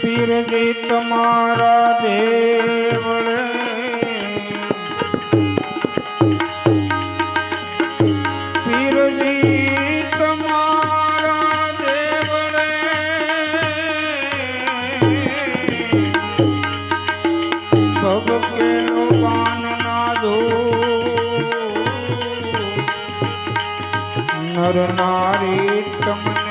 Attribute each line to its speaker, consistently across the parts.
Speaker 1: પીરજી તમારા દેવ પીરજી તમારા દેવ ભગ કેનું પાન નર નારી તમને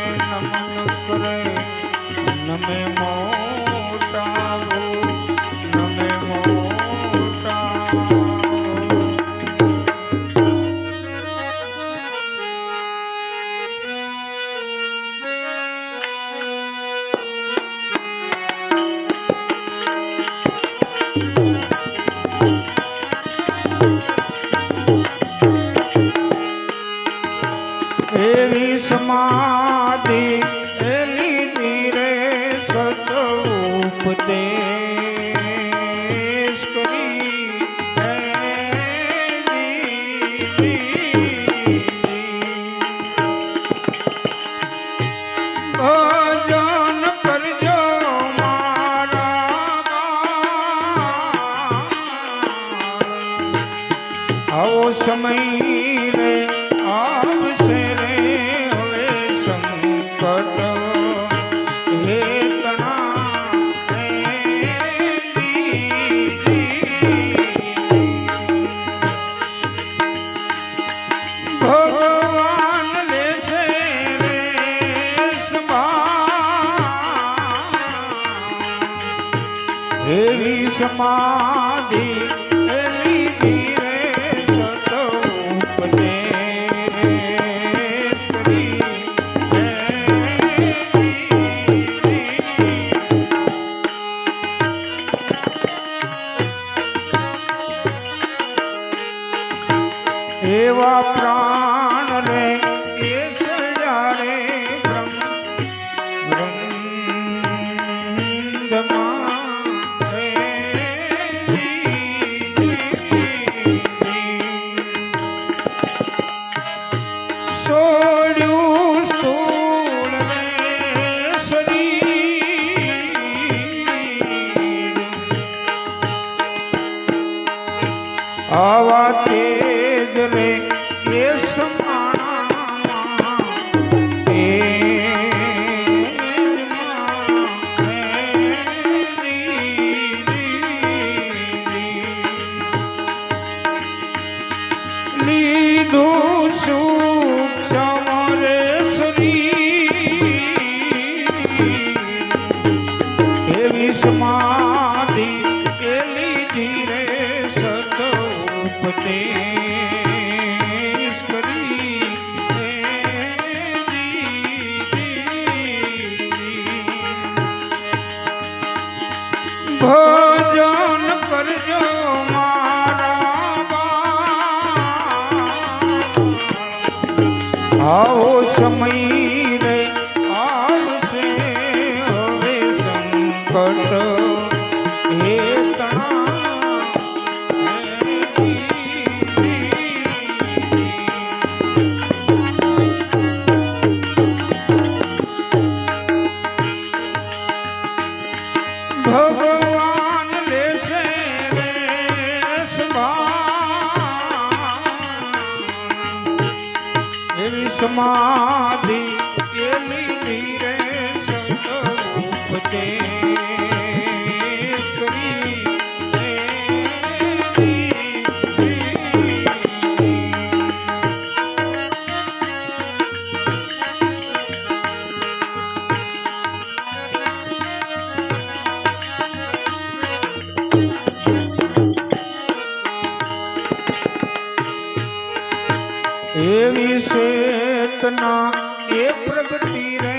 Speaker 1: એવી શેતના એ પ્રગતિ રે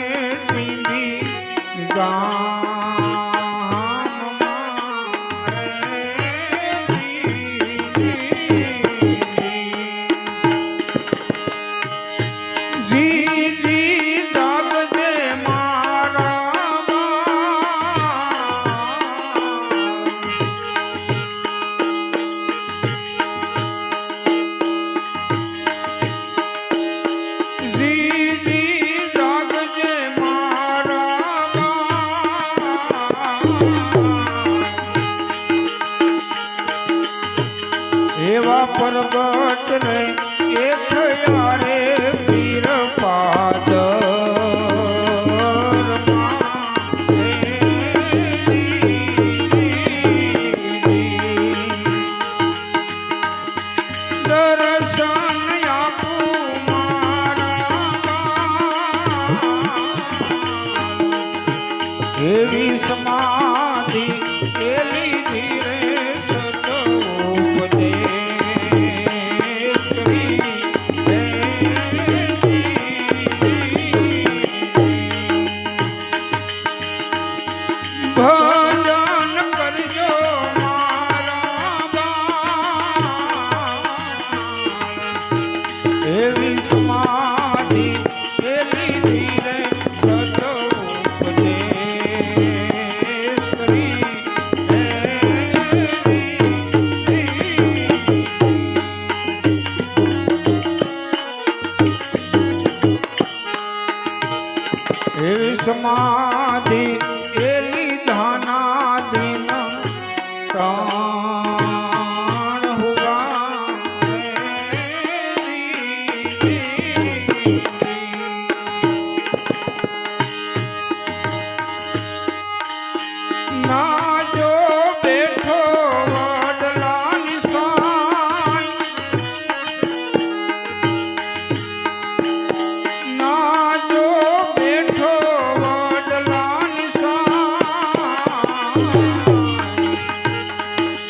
Speaker 1: ગામ. ಕೇಳಿದಿರೇ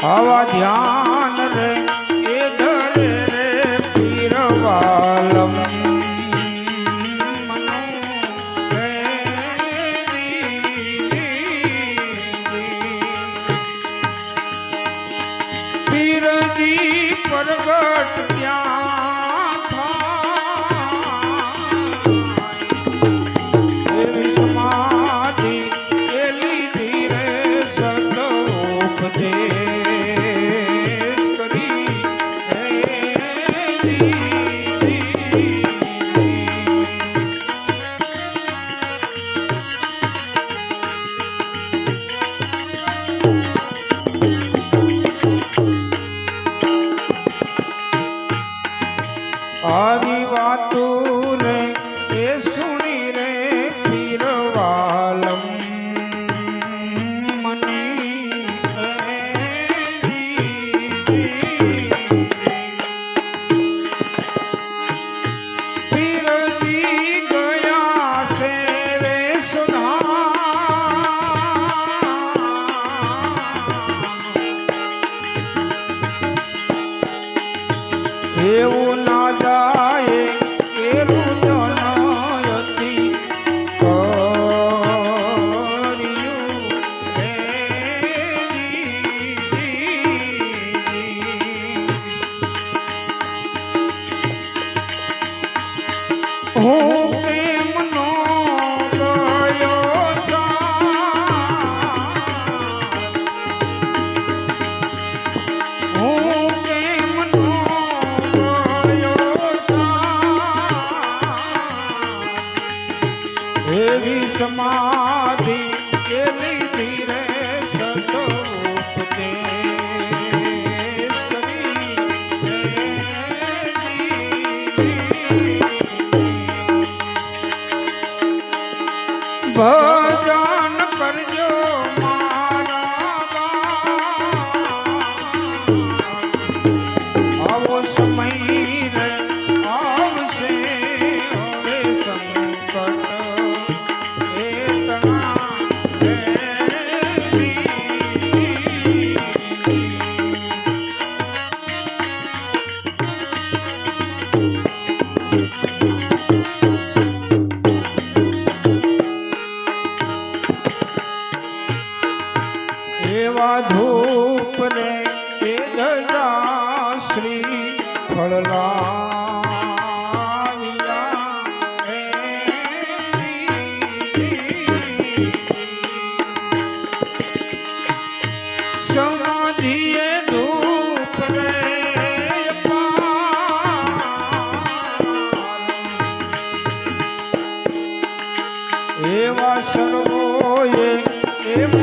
Speaker 1: આવા ધ્યાન માંથી કે લીધી રે એવા ધૂપ ધૂપને એ ગજા શ્રી ફળલા એવા સર્વોએ એવા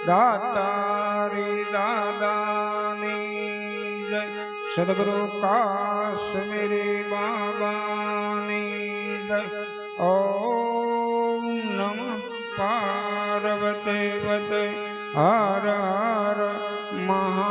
Speaker 1: દાતારી દાદાની જય સદગુરુ કાશ્મીરી બાબાની જય ઓમ નમ પાર્વતી વત હર હર મહા